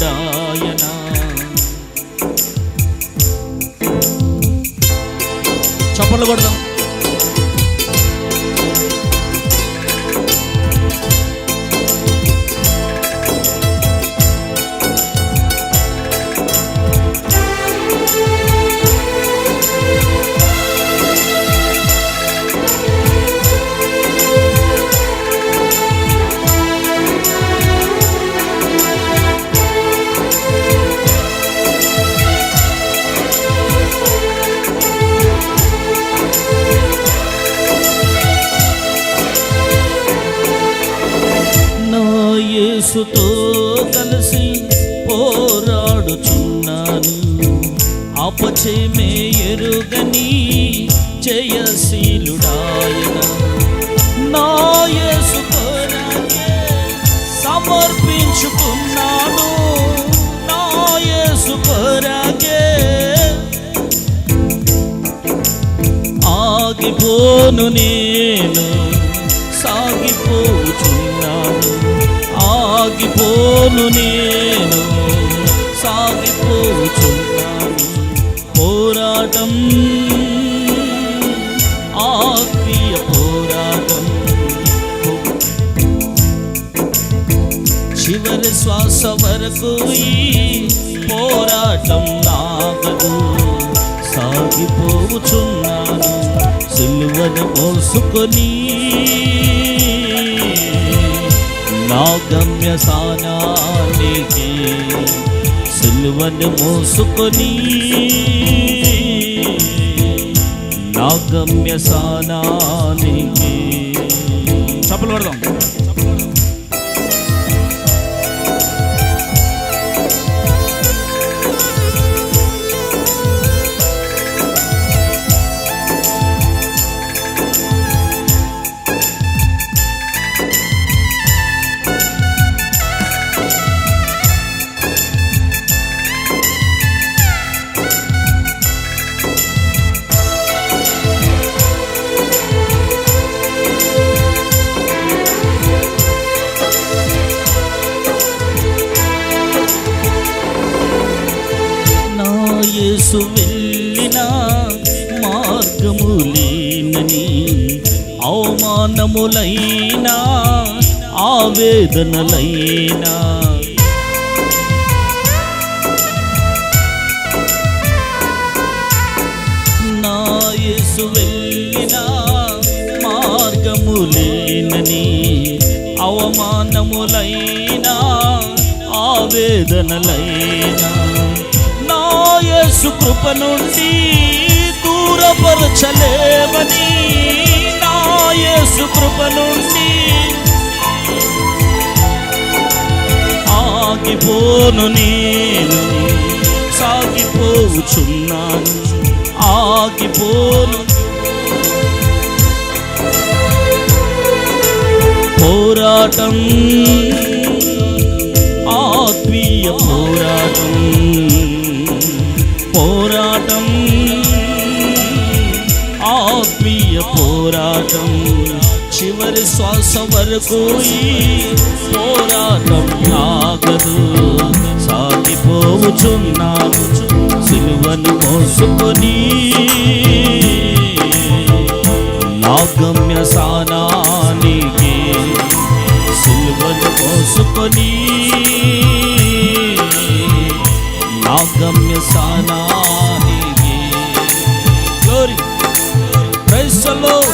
జయశీలుడాయనా చప్పట్లు కొడదాం. యేసుతో కలిసి పోరాడుచున్నాను. అపచేమే ఎరుగని జయశీలుడాయన. నా యేసు కొరకే సమర్పించుకున్నాను. నా యేసు కొరకే ఆగిపోను నేను ఆగిపోను నేను సాగిపోచున్నాను. పోరాటం ఆత్మీయ పోరాటం. చివరి శ్వాస వరకు ఈ పోరాటం నాగదు సాగిపోచున్నాను. సిల్వను మోసుకొని నా గమ్య సిల్వను మోసుకొని నా గమ్య స్థానానికి చప్పలు పడదాం యేసు వెళ్ళిన మార్గము లేనని అవమానములైనా ఆవేదనలైనా. నా యేసు వెళ్ళిన మార్గములేనని అవమానములైనా ఆవేదనలైనా. యేసు కృప నుండి దూరపరచలేవని నా యేసు కృప నుండి ఆగిపోను నేను సాగిపోచున్నాను ఆగిపోను. పోరాటం పోరాటం. ఆత్మీయ పోరాటం. చివరి శ్వాస వరకు ఈ పోరాటం ఆగదు. సాగిపోవుచున్నాను సిలువను మోసుకొని. నా గమ్య స్థానానికి సిలువను మోసుకొని. నా గమ్య స్థానానికి amor.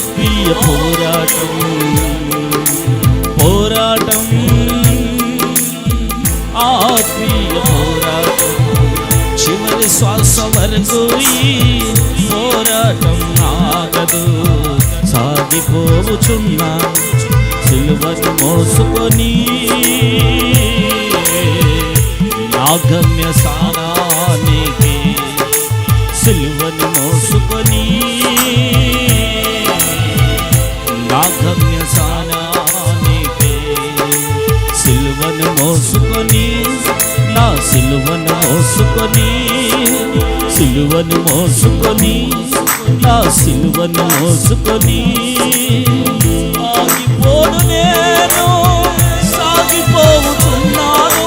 ఆత్మీయ పోరాటం. పోరాటం. ఆత్మీయ పోరాటం. చివరి శ్వాస వరకు పోరాటం ఆగదు. సాగిపోవుచున్నా సిలువను మోసుకొని నా సా మోసుకొని నా సిలువను మోసుకొని సిలువను మోసుకొని నా సిలువను మోసుకొని. ఆగిపోను నేను సాగిపోతున్నాను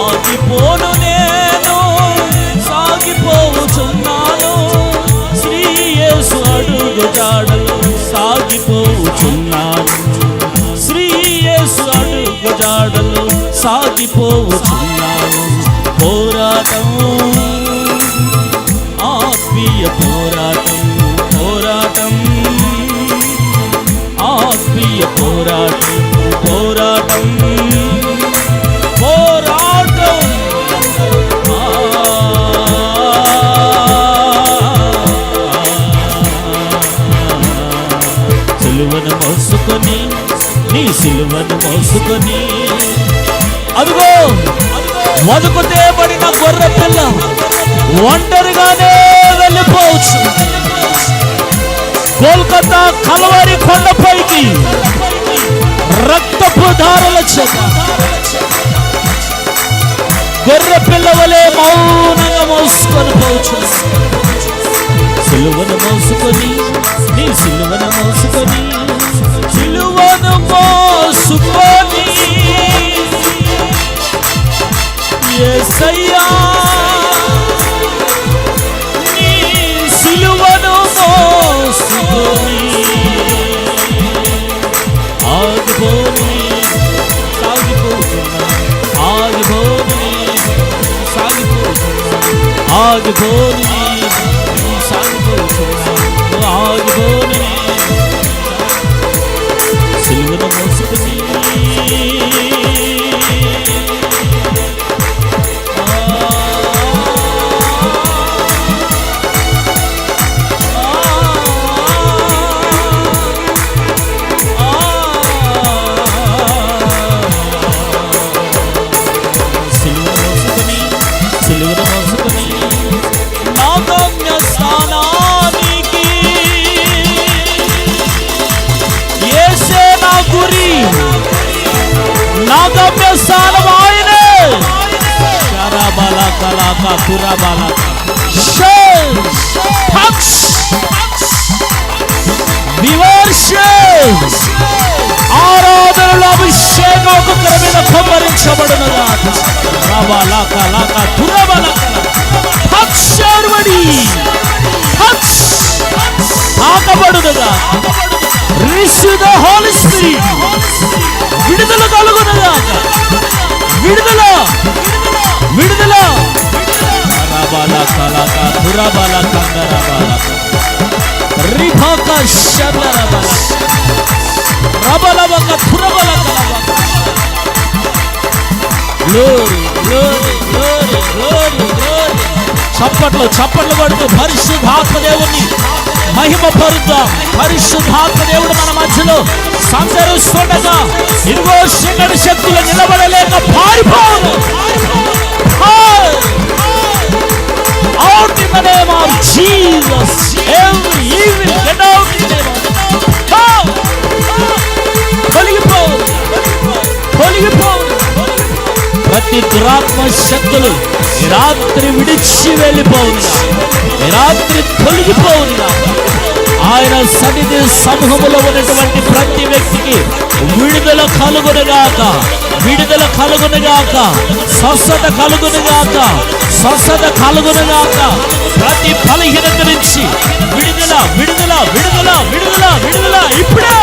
ఆగిపోను నేను సాగిపోతున్నాను శ్రీ యేసు అడుగు జాడలు సాగిపోతున్నాను శ్రీ యేసు అడుగు జాడలు సాగిపోతున్నాను పోరాటం. ఆత్మీయ పోరాటం పోరాటం. ఆత్మీయ పోరాటం పోరాటం. పోరాటం. సిలువను మోసుకొని నీ సిలువను మోసుకొని అదిగో వదుకు తేబడిన గొర్రె పిల్ల ఒంటరిగానే వెళ్ళిపోవచ్చు. కోల్కతా కలవారి కొండపైకి రక్తపు ధారల చేత గొర్రె పిల్లవలే మౌనంగా మోసుకొని పోవచ్చు. సిలువను మోసుకొని నీ సిలువను మోసుకొని యేసయ్యా నీ సిలువను మోసుకొని ఆగిపోని సాగిపోతున్నా ఆగిపోని సాగిపోతున్నా ఆగిపోని. కలాక కురాబాల వివర్షన్స్ ఆరాధనలో అభిషేకం ఒక్కొక్కరి మీద కుమ్మరించబడునుగా రబాలాక లాక తురబలక హక్షర్వడి హక్ష తాకబడునుగా receive the Holi లాక తురబలక రబాలక రిభాక శబలబల రబలబక తురబలక glory glory glory glory glory చప్పట్లు చప్పట్లు పడుతూ పరిశుద్ధాత్మ దేవుని మహిమ పరుద్దాం పరిశుద్ధాత్మ దేవుడు మన మధ్యలో సంచరిస్తుండగా ఇదిగో శిఖడి శక్తులు నిలబడలేక పారిపోవు Out in the name of Jesus. Every evil get out in the name of Go! తొలగిపోవు తొలగిపోవు ప్రతి దురాత్మ శక్తులు రాత్రి విడిచి వెళ్ళిపోవునుగా రాత్రి తొలగిపోవునుగా ఆయన సన్నిధి సమూహంలో ఉన్నటువంటి ప్రతి వ్యక్తికి విడుదల కలుగునుగాక విడుదల కలుగునుగాక స్వస్థత కలుగునుగాక స్వస్థత కలుగునుగాక ప్రతి బలహీనత నుంచి విడుదల విడుదల విడుదల విడుదల విడుదల ఇప్పుడే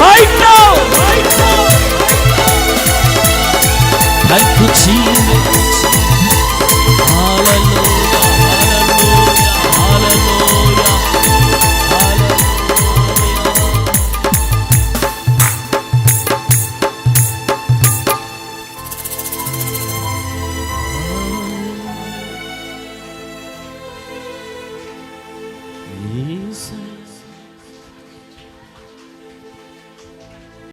రైట్ నౌ థ్యాంక్ యూ